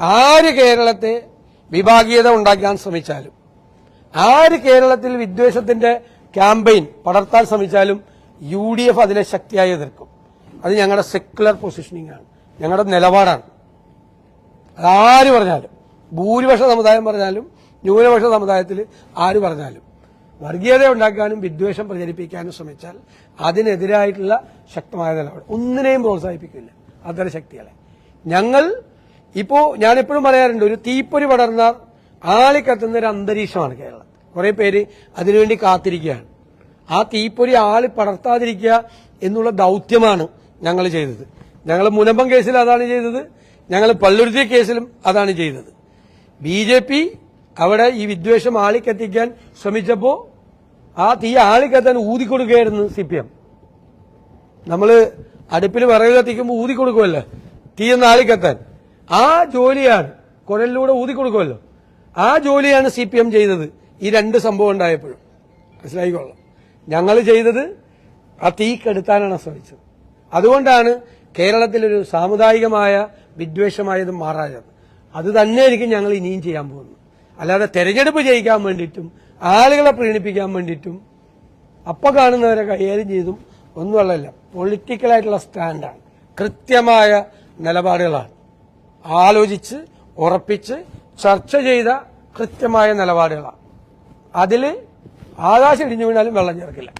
ആര് കേരളത്തെ വിഭാഗീയത ഉണ്ടാക്കാൻ ശ്രമിച്ചാലും ആര് കേരളത്തിൽ വിദ്വേഷത്തിന്റെ ക്യാമ്പയിൻ പടർത്താൻ ശ്രമിച്ചാലും യു ഡി എഫ് അതിനെ ശക്തിയായി എതിർക്കും. അത് ഞങ്ങളുടെ സെക്യുലർ പൊസിഷനിങ് ആണ്. ഞങ്ങളുടെ നിലപാടാണ്. അതാര് പറഞ്ഞാലും ഭൂരിപക്ഷ സമുദായം പറഞ്ഞാലും ന്യൂനപക്ഷ സമുദായത്തിൽ ആര് പറഞ്ഞാലും വർഗീയത ഉണ്ടാക്കാനും വിദ്വേഷം പ്രചരിപ്പിക്കാനും ശ്രമിച്ചാൽ അതിനെതിരായിട്ടുള്ള ശക്തമായ നിലപാട്. ഒന്നിനെയും പ്രോത്സാഹിപ്പിക്കില്ല. അത്തരം ശക്തികളെ ഞങ്ങൾ ഇപ്പോ ഞാനെപ്പോഴും പറയാറുണ്ട് ഒരു തീപ്പൊരി പടർന്ന ആളിക്കത്തുന്ന ഒരു അന്തരീക്ഷമാണ് കേരളം. കുറെ പേര് അതിനുവേണ്ടി കാത്തിരിക്കുകയാണ്. ആ തീപ്പൊരി ആളി പടർത്താതിരിക്കുക എന്നുള്ള ദൗത്യമാണ് ഞങ്ങൾ ചെയ്തത്. ഞങ്ങൾ മുനമ്പം കേസിൽ അതാണ് ചെയ്തത്. ഞങ്ങൾ പള്ളുരുത്തി കേസിലും അതാണ് ചെയ്തത്. ബി ജെ പി അവിടെ ഈ വിദ്വേഷം ആളിക്കത്തിക്കാൻ ശ്രമിച്ചപ്പോൾ ആ തീ ആളിക്കത്താൻ ഊതിക്കൊടുക്കുകയായിരുന്നു സി പി എം. നമ്മൾ അടുപ്പിൽ വിറക് കത്തിക്കുമ്പോൾ ഊതി കൊടുക്കുമല്ലോ തീ ഒന്ന് ആളിക്കത്താൻ ആ ജോലിയാണ് കുഴലിലൂടെ ഊതി കൊടുക്കുമല്ലോ. ആ ജോലിയാണ് സി പി എം ചെയ്തത്. ഈ രണ്ട് സംഭവം ഉണ്ടായപ്പോഴും. മനസ്സിലായിക്കൊള്ളാം ഞങ്ങൾ ചെയ്തത് ആ തീക്കെടുത്താനാണ് ശ്രമിച്ചത്. അതുകൊണ്ടാണ് കേരളത്തിലൊരു സാമുദായികമായ വിദ്വേഷമായത് മാറാഞ്ഞത്. അത് തന്നെയായിരിക്കും ഞങ്ങൾ ഇനിയും ചെയ്യാൻ പോകുന്നത്. അല്ലാതെ തെരഞ്ഞെടുപ്പ് ജയിക്കാൻ വേണ്ടിയിട്ടും ആളുകളെ പ്രീണിപ്പിക്കാൻ വേണ്ടിയിട്ടും അപ്പൊ കാണുന്നവരെ കൈകാര്യം ചെയ്തും ഒന്നുമല്ല പൊളിറ്റിക്കലായിട്ടുള്ള സ്റ്റാൻഡാണ് കൃത്യമായ നിലപാടുകളാണ്. ആലോചിച്ച് ഉറപ്പിച്ച് ചർച്ച ചെയ്ത കൃത്യമായ നിലപാടുകളാണ് അതിൽ ആകാശം ഇടിഞ്ഞു വീണാലും വെള്ളം ചേർക്കില്ല.